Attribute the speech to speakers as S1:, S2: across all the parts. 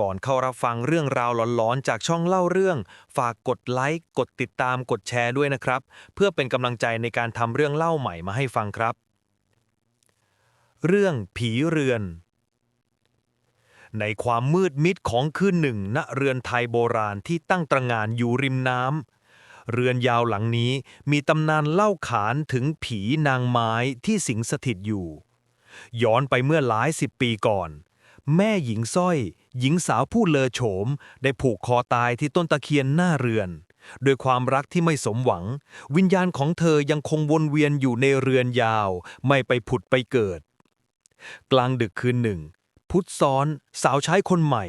S1: ก่อนเข้ารับฟังเรื่องราวหลอนๆ จากช่องเล่าเรื่อง ฝากกดไลค์ กดติดตาม กดแชร์ด้วยนะครับ เพื่อเป็นกำลังใจในการทำเรื่องเล่าใหม่มาให้ฟังครับ เรื่องผีเรือน ในความมืดมิดของคืนหนึ่งณเรือนไทยโบราณที่ตั้งตระงานอยู่ริมน้ำเรือนยาวหลังนี้มีตำนานเล่าขานถึงผีนางไม้ที่สิงสถิตอยู่ ย้อนไปเมื่อหลายสิบปีก่อน แม่หญิงสร้อย หญิงสาวผู้เลอโฉม ได้ผูกคอตายที่ต้นตะเคียนหน้าเรือนด้วยความรักที่ไม่สมหวัง วิญญาณของเธอยังคงวนเวียนอยู่ในเรือนยาว ไม่ไปผุดไปเกิด กลางดึกคืนหนึ่ง พุทธซ้อนสาวใช้คนใหม่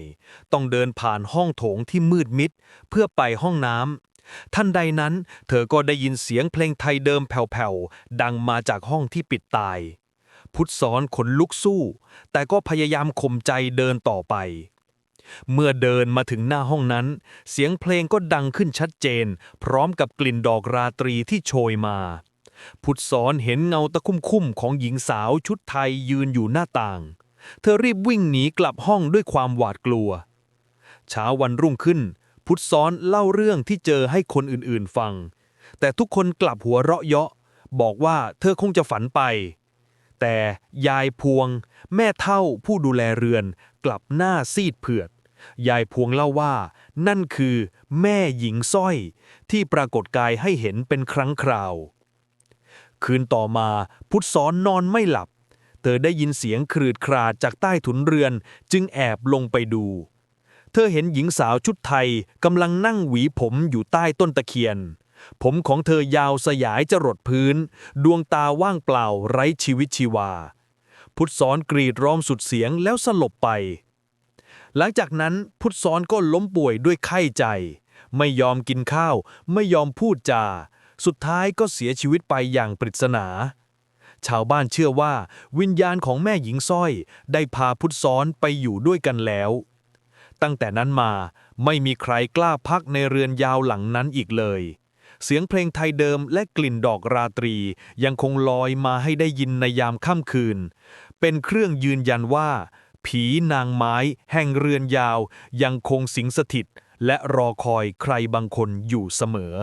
S1: ต้องเดินผ่านห้องโถงที่มืดมิด เพื่อไปห้องน้ำทันใดนั้น เธอก็ได้ยินเสียงเพลงไทยเดิมแผ่วๆ ดังมาจากห้องที่ปิดตาย พุทธซ้อนขนลุกสู้ แต่ก็พยายามข่มใจเดินต่อไป เมื่อเดินมาถึงหน้าห้องนั้น เสียงเพลงก็ดังขึ้นชัดเจน พร้อมกับกลิ่นดอกราตรีที่โชยมา พุทธสอนเห็นเงาตะคุ่มๆของหญิงสาวชุดไทยยืนอยู่หน้าต่าง เธอรีบวิ่งหนีกลับห้องด้วยความหวาดกลัว เช้าวันรุ่งขึ้น พุทธซ้อนเล่าเรื่องที่เจอให้คนอื่นๆฟัง แต่ทุกคนกลับหัวเราะเยาะบอกว่าเธอคงจะฝันไป แต่ยายพวง แม่เท่าผู้ดูแลเรือน กลับหน้าซีดเผือด ยายพวงเล่าว่า นั่นคือแม่หญิงสร้อย ที่ปรากฏกายให้เห็นเป็นครั้งคราว คืนต่อมาพุทธสอนนอนไม่หลับ เธอได้ยินเสียงครืดคราดจากใต้ถุนเรือน จึงแอบลงไปดู เธอเห็นหญิงสาวชุดไทยกำลังนั่งหวีผมอยู่ใต้ต้นตะเคียน ผมของเธอยาวสยายจรดพื้น ดวงตาว่างเปล่าไร้ชีวิตชีวา พุทธสอนกรีดร้องสุดเสียงแล้วสลบไป หลังจากนั้นพุทธสอนก็ล้มป่วยด้วยไข้ใจ ไม่ยอมกินข้าว ไม่ยอมพูดจา สุดท้ายก็เสียชีวิตไปอย่างปริศนา ชาวบ้านเชื่อว่า วิญญาณของแม่หญิงสร้อย ได้พาพุทธซ้อนไปอยู่ด้วยกันแล้ว ตั้งแต่นั้นมาไม่มีใครกล้าพักในเรือนยาวหลังนั้นอีกเลย เสียงเพลงไทยเดิมและกลิ่นดอกราตรี ยังคงลอยมาให้ได้ยินในยามค่ำคืน เป็นเครื่องยืนยันว่า ผีนางไม้แห่งเรือนยาว ยังคงสิงสถิต และรอคอยใครบางคนอยู่เสมอ